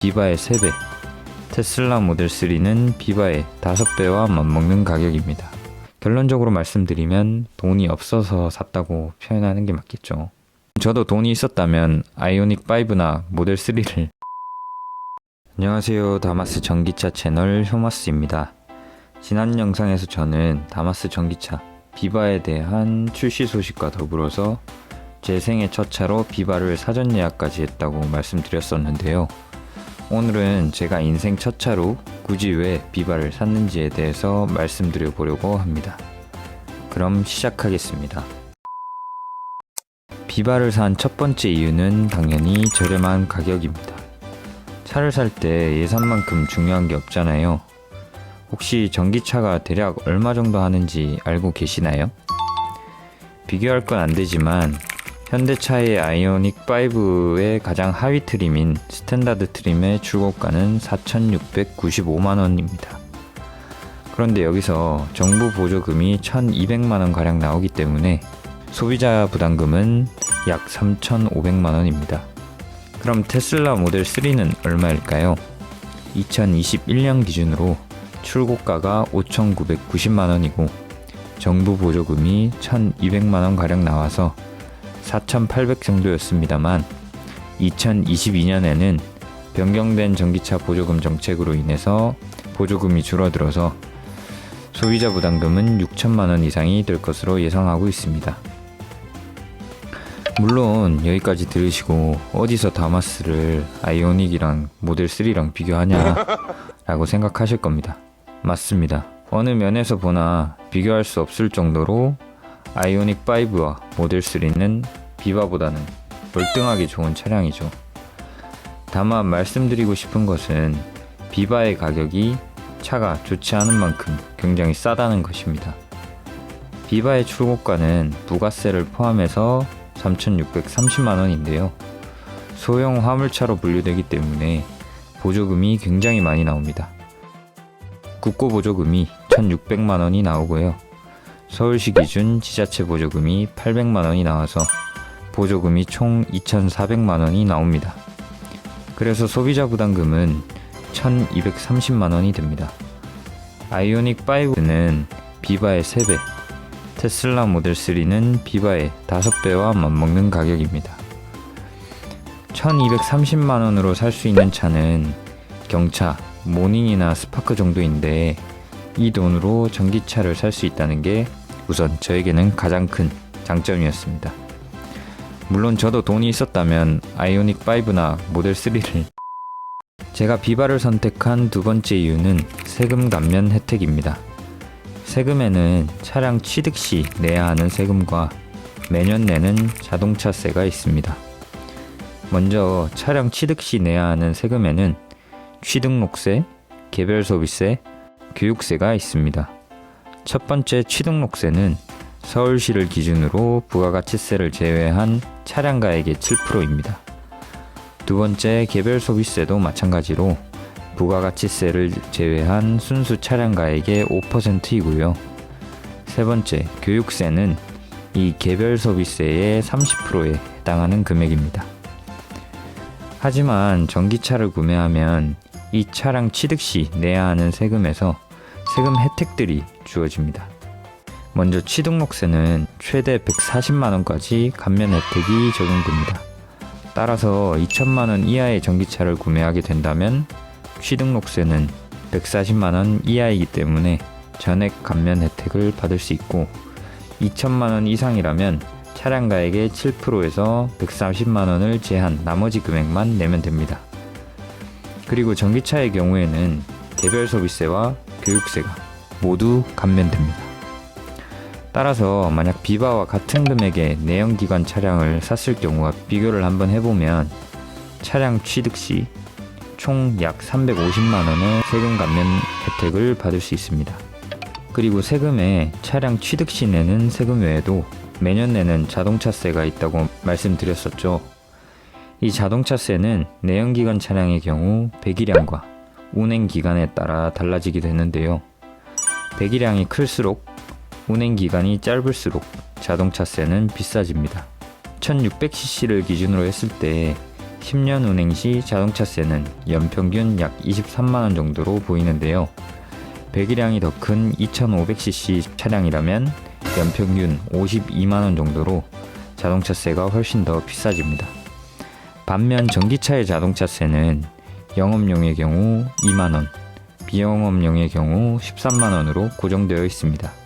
비바의 3배, 테슬라 모델 3는 비바의 5배와 맞먹는 가격입니다. 결론적으로 말씀드리면 돈이 없어서 샀다고 표현하는 게 맞겠죠. 저도 돈이 있었다면 아이오닉 5나 모델 3를 안녕하세요. 다마스 전기차 채널 효마스입니다. 지난 영상에서 저는 다마스 전기차 비바에 대한 출시 소식과 더불어서 제 생애 첫 차로 비바를 사전 예약까지 했다고 말씀드렸었는데요. 오늘은 제가 인생 첫 차로 굳이 왜 비바를 샀는지에 대해서 말씀드려 보려고 합니다. 그럼 시작하겠습니다. 비바를 산 첫 번째 이유는 당연히 저렴한 가격입니다. 차를 살 때 예산만큼 중요한 게 없잖아요. 혹시 전기차가 대략 얼마 정도 하는지 알고 계시나요? 비교할 건 안 되지만 현대차의 아이오닉 5의 가장 하위 트림인 스탠다드 트림의 출고가는 4,695만 원입니다. 그런데 여기서 정부 보조금이 1,200만 원 가량 나오기 때문에 소비자 부담금은 약 3,500만 원입니다. 그럼 테슬라 모델 3는 얼마일까요? 2021년 기준으로 출고가가 5,990만 원이고 정부 보조금이 1,200만 원 가량 나와서 4,800 정도였습니다만 2022년에는 변경된 전기차 보조금 정책으로 인해서 보조금이 줄어들어서 소비자 부담금은 6천만 원 이상이 될 것으로 예상하고 있습니다. 물론 여기까지 들으시고 어디서 다마스를 아이오닉이랑 모델 3랑 비교하냐 라고 생각하실 겁니다. 맞습니다. 어느 면에서 보나 비교할 수 없을 정도로 아이오닉 5와 모델 3는 비바보다는 월등하게 좋은 차량이죠. 다만 말씀드리고 싶은 것은 비바의 가격이 차가 좋지 않은 만큼 굉장히 싸다는 것입니다. 비바의 출고가는 부가세를 포함해서 3,630만 원인데요. 소형 화물차로 분류되기 때문에 보조금이 굉장히 많이 나옵니다. 국고 보조금이 1,600만 원이 나오고요. 서울시 기준 지자체 보조금이 800만 원이 나와서 보조금이 총 2,400만 원이 나옵니다. 그래서 소비자 부담금은 1,230만 원이 됩니다. 아이오닉 5는 비바의 3배, 테슬라 모델 3는 비바의 5배와 맞먹는 가격입니다. 1230만 원으로 살 수 있는 차는 경차, 모닝이나 스파크 정도인데 이 돈으로 전기차를 살 수 있다는 게 우선 저에게는 가장 큰 장점이었습니다. 물론 저도 돈이 있었다면 아이오닉 5나 모델 3를 제가 비바를 선택한 두 번째 이유는 세금 감면 혜택입니다. 세금에는 차량 취득 시 내야 하는 세금과 매년 내는 자동차세가 있습니다. 먼저 차량 취득 시 내야 하는 세금에는 취등록세, 개별 소비세, 교육세가 있습니다. 첫 번째 취등록세는 서울시를 기준으로 부가가치세를 제외한 차량가액의 7%입니다. 두 번째 개별 소비세도 마찬가지로 부가가치세를 제외한 순수 차량가액의 5%이고요. 세 번째 교육세는 이 개별 소비세의 30%에 해당하는 금액입니다. 하지만 전기차를 구매하면 이 차량 취득 시 내야 하는 세금에서 세금 혜택들이 주어집니다. 먼저 취등록세는 최대 140만 원까지 감면 혜택이 적용됩니다. 따라서 2천만 원 이하의 전기차를 구매하게 된다면 취등록세는 140만 원 이하이기 때문에 전액 감면 혜택을 받을 수 있고 2천만 원 이상이라면 차량 가액의 7%에서 130만 원을 제한 나머지 금액만 내면 됩니다. 그리고 전기차의 경우에는 개별 소비세와 교육세가 모두 감면됩니다. 따라서 만약 비바와 같은 금액의 내연기관 차량을 샀을 경우와 비교를 한번 해보면 차량 취득 시 총 약 350만 원의 세금 감면 혜택을 받을 수 있습니다. 그리고 세금에 차량 취득 시 내는 세금 외에도 매년 내는 자동차세가 있다고 말씀드렸었죠. 이 자동차세는 내연기관 차량의 경우 배기량과 운행 기간에 따라 달라지게 되는데요. 배기량이 클수록 운행 기간이 짧을수록 자동차세는 비싸집니다. 1600cc를 기준으로 했을 때 10년 운행 시 자동차세는 연평균 약 23만 원 정도로 보이는데요. 배기량이 더 큰 2500cc 차량이라면 연평균 52만 원 정도로 자동차세가 훨씬 더 비싸집니다. 반면 전기차의 자동차세는 영업용의 경우 2만 원, 비영업용의 경우 13만 원으로 고정되어 있습니다.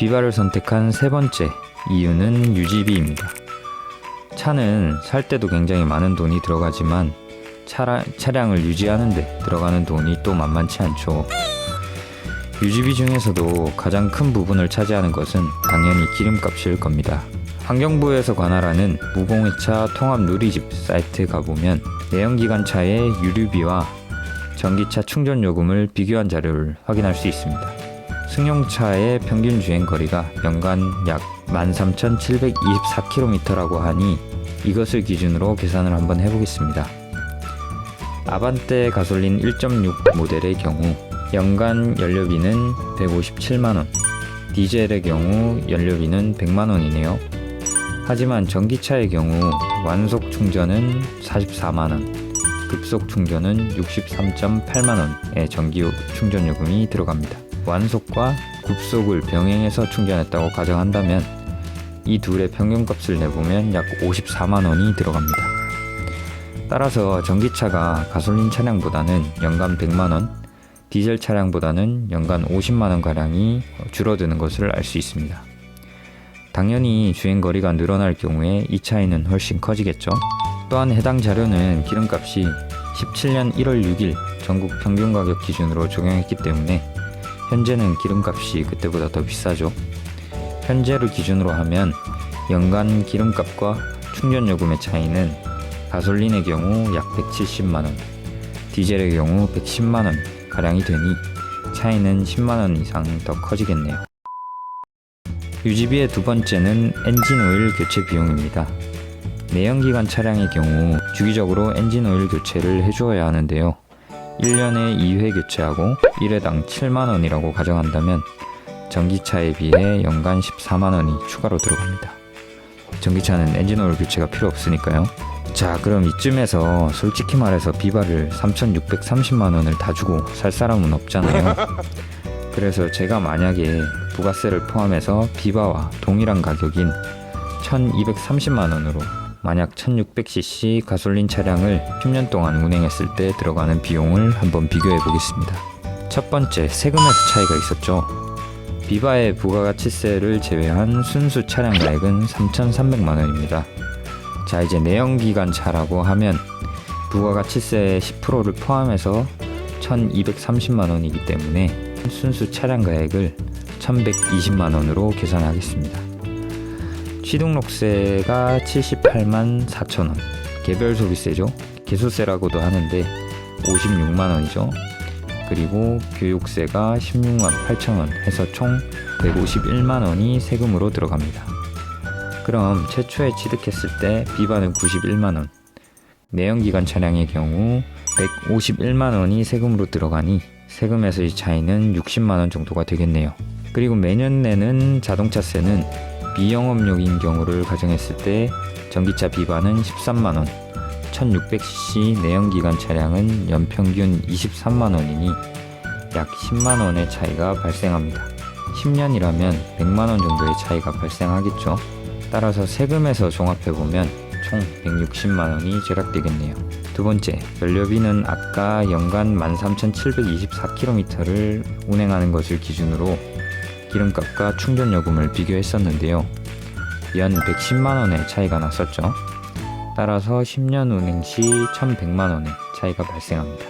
비바를 선택한 세 번째 이유는 유지비입니다. 차는 살 때도 굉장히 많은 돈이 들어가지만 차라, 차량을 유지하는데 들어가는 돈이 또 만만치 않죠. 유지비 중에서도 가장 큰 부분을 차지하는 것은 당연히 기름값일 겁니다. 환경부에서 관할하는 무공해차 통합 누리집 사이트에 가보면 내연기관차의 유류비와 전기차 충전 요금을 비교한 자료를 확인할 수 있습니다. 승용차의 평균 주행 거리가 연간 약 13,724km라고 하니 이것을 기준으로 계산을 한번 해보겠습니다. 아반떼 가솔린 1.6 모델의 경우 연간 연료비는 157만원, 디젤의 경우 연료비는 100만원이네요. 하지만 전기차의 경우 완속 충전은 44만원, 급속 충전은 63.8만원의 전기 충전 요금이 들어갑니다. 완속과 급속을 병행해서 충전했다고 가정한다면 이 둘의 평균값을 내보면 약 54만 원이 들어갑니다. 따라서 전기차가 가솔린 차량보다는 연간 100만 원, 디젤 차량보다는 연간 50만 원 가량이 줄어드는 것을 알 수 있습니다. 당연히 주행 거리가 늘어날 경우에 이 차이는 훨씬 커지겠죠. 또한 해당 자료는 기름값이 17년 1월 6일 전국 평균 가격 기준으로 적용했기 때문에 현재는 기름값이 그때보다 더 비싸죠. 현재를 기준으로 하면 연간 기름값과 충전 요금의 차이는 가솔린의 경우 약 170만 원, 디젤의 경우 110만 원 가량이 되니 차이는 10만 원 이상 더 커지겠네요. 유지비의 두 번째는 엔진 오일 교체 비용입니다. 내연기관 차량의 경우 주기적으로 엔진 오일 교체를 해주어야 하는데요. 1년에 2회 교체하고 1회당 7만원이라고 가정한다면 전기차에 비해 연간 14만원이 추가로 들어갑니다. 전기차는 엔진 오일 교체가 필요 없으니까요. 자, 그럼 이쯤에서 솔직히 말해서 비바를 3,630만원을 다 주고 살 사람은 없잖아요. 그래서 제가 만약에 부가세를 포함해서 비바와 동일한 가격인 1,230만원으로 만약 1600cc 가솔린 차량을 10년 동안 운행했을 때 들어가는 비용을 한번 비교해 보겠습니다. 첫 번째, 세금에서 차이가 있었죠. 비바의 부가가치세를 제외한 순수 차량 가액은 3,300만 원입니다. 자, 이제 내연기관 차라고 하면 부가가치세의 10%를 포함해서 1,230만 원이기 때문에 순수 차량 가액을 1,120만 원으로 계산하겠습니다. 취등록세가 78만 4천 원, 개별 소비세죠. 개소세라고도 하는데 56만 원이죠. 그리고 교육세가 16만 8천 원 해서 총 151만 원이 세금으로 들어갑니다. 그럼 최초에 취득했을 때 비바는 91만 원, 내연기관 차량의 경우 151만 원이 세금으로 들어가니 세금에서 이 차이는 60만 원 정도가 되겠네요. 그리고 매년 내는 자동차세는 비영업용인 경우를 가정했을 때 전기차 비바는 13만 원, 1600cc 내연기관 차량은 연평균 23만 원이니 약 10만 원의 차이가 발생합니다. 10년이라면 100만 원 정도의 차이가 발생하겠죠. 따라서 세금에서 종합해 보면 총 160만 원이 절약되겠네요. 두 번째, 연료비는 아까 연간 13,724km를 운행하는 것을 기준으로 기름값과 충전 요금을 비교했었는데요. 연 110만 원의 차이가 났었죠. 따라서 10년 운행 시 1,100만 원의 차이가 발생합니다.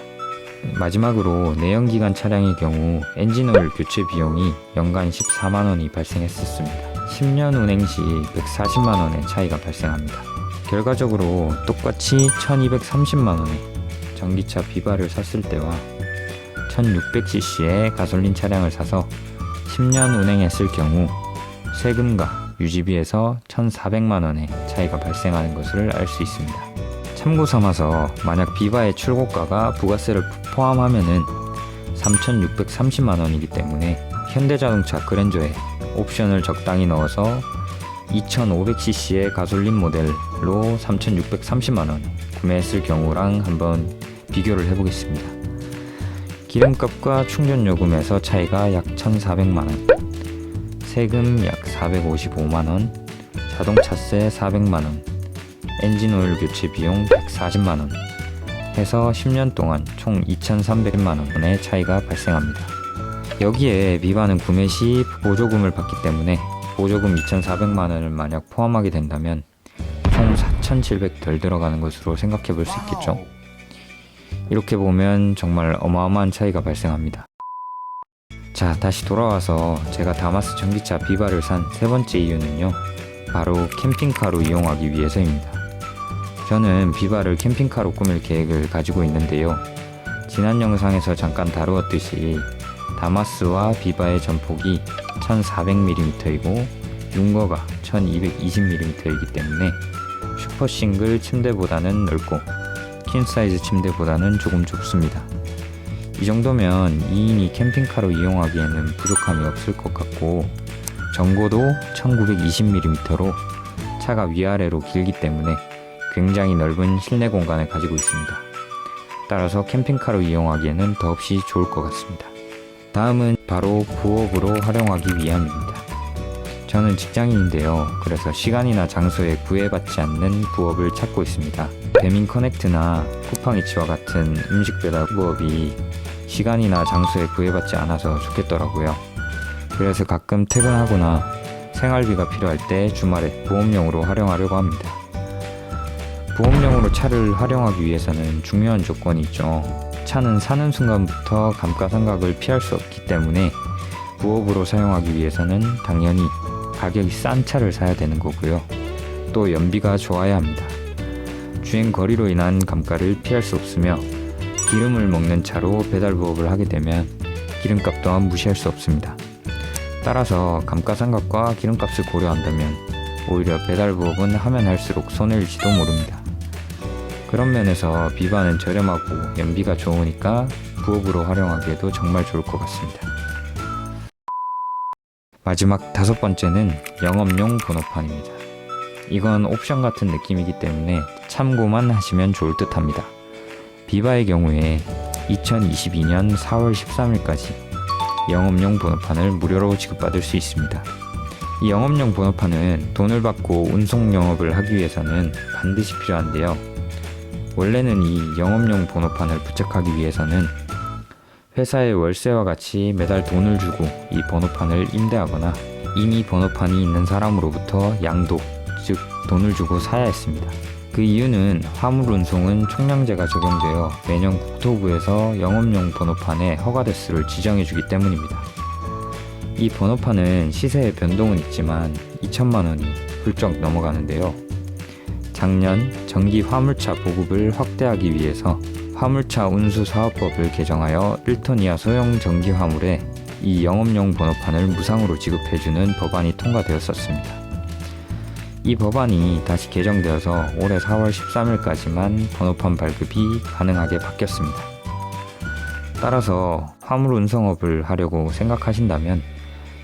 마지막으로 내연기관 차량의 경우 엔진오일 교체 비용이 연간 14만 원이 발생했었습니다. 10년 운행 시 140만 원의 차이가 발생합니다. 결과적으로 똑같이 1230만 원의 전기차 비바를 샀을 때와 1600cc의 가솔린 차량을 사서 10년 운행했을 경우 세금과 유지비에서 1,400만 원의 차이가 발생하는 것을 알 수 있습니다. 참고 삼아서 만약 비바의 출고가가 부가세를 포함하면은 3,630만 원이기 때문에 현대자동차 그랜저에 옵션을 적당히 넣어서 2500cc의 가솔린 모델로 3630만 원 구매했을 경우랑 한번 비교를 해보겠습니다. 기름값과 충전요금에서 차이가 약 1400만원, 세금 약 455만원, 자동차세 400만원, 엔진오일 교체 비용 140만원, 해서 10년 동안 총 2,300만 원의 차이가 발생합니다. 여기에 미바는 구매 시 보조금을 받기 때문에 보조금 2,400만 원을 만약 포함하게 된다면 총 4,700 덜 들어가는 것으로 생각해 볼 수 있겠죠. 이렇게 보면 정말 어마어마한 차이가 발생합니다. 자, 다시 돌아와서 제가 다마스 전기차 비바를 산 세 번째 이유는요. 바로 캠핑카로 이용하기 위해서입니다. 저는 비바를 캠핑카로 꾸밀 계획을 가지고 있는데요. 지난 영상에서 잠깐 다루었듯이 다마스와 비바의 전폭이 1400mm이고 융거가 1220mm이기 때문에 슈퍼 싱글 침대보다는 넓고 퀸 사이즈 침대보다는 조금 좁습니다. 이 정도면 2인이 캠핑카로 이용하기에는 부족함이 없을 것 같고 전고도 1920mm로 차가 위아래로 길기 때문에 굉장히 넓은 실내 공간을 가지고 있습니다. 따라서 캠핑카로 이용하기에는 더없이 좋을 것 같습니다. 다음은 바로 부업으로 활용하기 위함입니다. 저는 직장인인데요. 그래서 시간이나 장소에 구애받지 않는 부업을 찾고 있습니다. 배민 커넥트나 쿠팡이츠와 같은 음식 배달 부업이 시간이나 장소에 구애받지 않아서 좋겠더라고요. 그래서 가끔 퇴근하거나 생활비가 필요할 때 주말에 보험용으로 활용하려고 합니다. 보험용으로 차를 활용하기 위해서는 중요한 조건이 있죠. 차는 사는 순간부터 감가상각을 피할 수 없기 때문에 부업으로 사용하기 위해서는 당연히 가격이 싼 차를 사야 되는 거고요. 또 연비가 좋아야 합니다. 주행 거리로 인한 감가를 피할 수 없으며 기름을 먹는 차로 배달 부업을 하게 되면 기름값 또한 무시할 수 없습니다. 따라서 감가상각과 기름값을 고려한다면 오히려 배달 부업은 하면 할수록 손해일지도 모릅니다. 그런 면에서 비바는 저렴하고 연비가 좋으니까 부업으로 활용하기에도 정말 좋을 것 같습니다. 마지막 다섯 번째는 영업용 번호판입니다. 이건 옵션 같은 느낌이기 때문에 참고만 하시면 좋을 듯 합니다. 비바의 경우에 2022년 4월 13일까지 영업용 번호판을 무료로 지급받을 수 있습니다. 이 영업용 번호판은 돈을 받고 운송 영업을 하기 위해서는 반드시 필요한데요. 원래는 이 영업용 번호판을 부착하기 위해서는 회사의 월세와 같이 매달 돈을 주고 이 번호판을 임대하거나 이미 번호판이 있는 사람으로부터 양도, 즉 돈을 주고 사야 했습니다. 그 이유는 화물 운송은 총량제가 적용되어 매년 국토부에서 영업용 번호판의 허가 대 수를 지정해 주기 때문입니다. 이 번호판은 시세의 변동은 있지만 2천만 원이 훌쩍 넘어가는데요. 작년 전기 화물차 보급을 확대하기 위해서 화물차 운수 사업법을 개정하여 1톤 이하 소형 전기 화물에 이 영업용 번호판을 무상으로 지급해주는 법안이 통과되었었습니다. 이 법안이 다시 개정되어서 올해 4월 13일까지만 번호판 발급이 가능하게 바뀌었습니다. 따라서 화물 운송업을 하려고 생각하신다면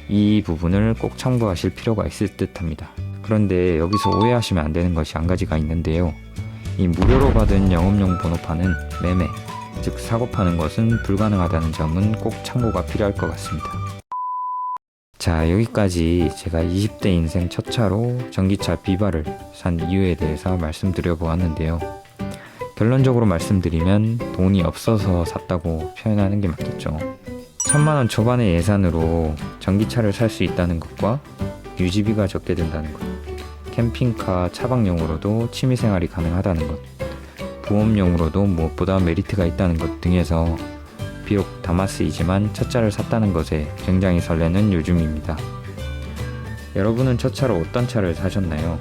이 부분을 꼭 참고하실 필요가 있을 듯 합니다. 그런데 여기서 오해하시면 안 되는 것이 한 가지가 있는데요. 이 무료로 받은 영업용 번호판은 매매, 즉 사고 파는 것은 불가능하다는 점은 꼭 참고가 필요할 것 같습니다. 자, 여기까지 제가 20대 인생 첫 차로 전기차 비바를 산 이유에 대해서 말씀드려 보았는데요. 결론적으로 말씀드리면 돈이 없어서 샀다고 표현하는 게 맞겠죠. 천만 원 초반의 예산으로 전기차를 살 수 있다는 것과 유지비가 적게 든다는 것, 캠핑카 차박용으로도 취미생활이 가능하다는 것, 보험용으로도 무엇보다 메리트가 있다는 것 등에서 다마스이지만 첫 차를 샀다는 것에 굉장히 설레는 요즘입니다. 여러분은 첫 차로 어떤 차를 사셨나요?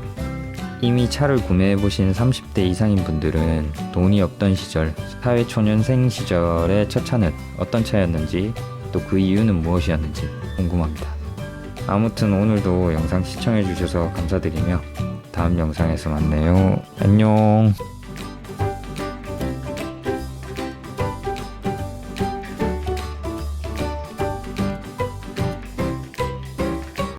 이미 차를 구매해보신 30대 이상인 분들은 돈이 없던 시절, 사회초년생 시절의 첫 차는 어떤 차였는지 또 그 이유는 무엇이었는지 궁금합니다. 아무튼 오늘도 영상 시청해주셔서 감사드리며 다음 영상에서 만나요. 안녕.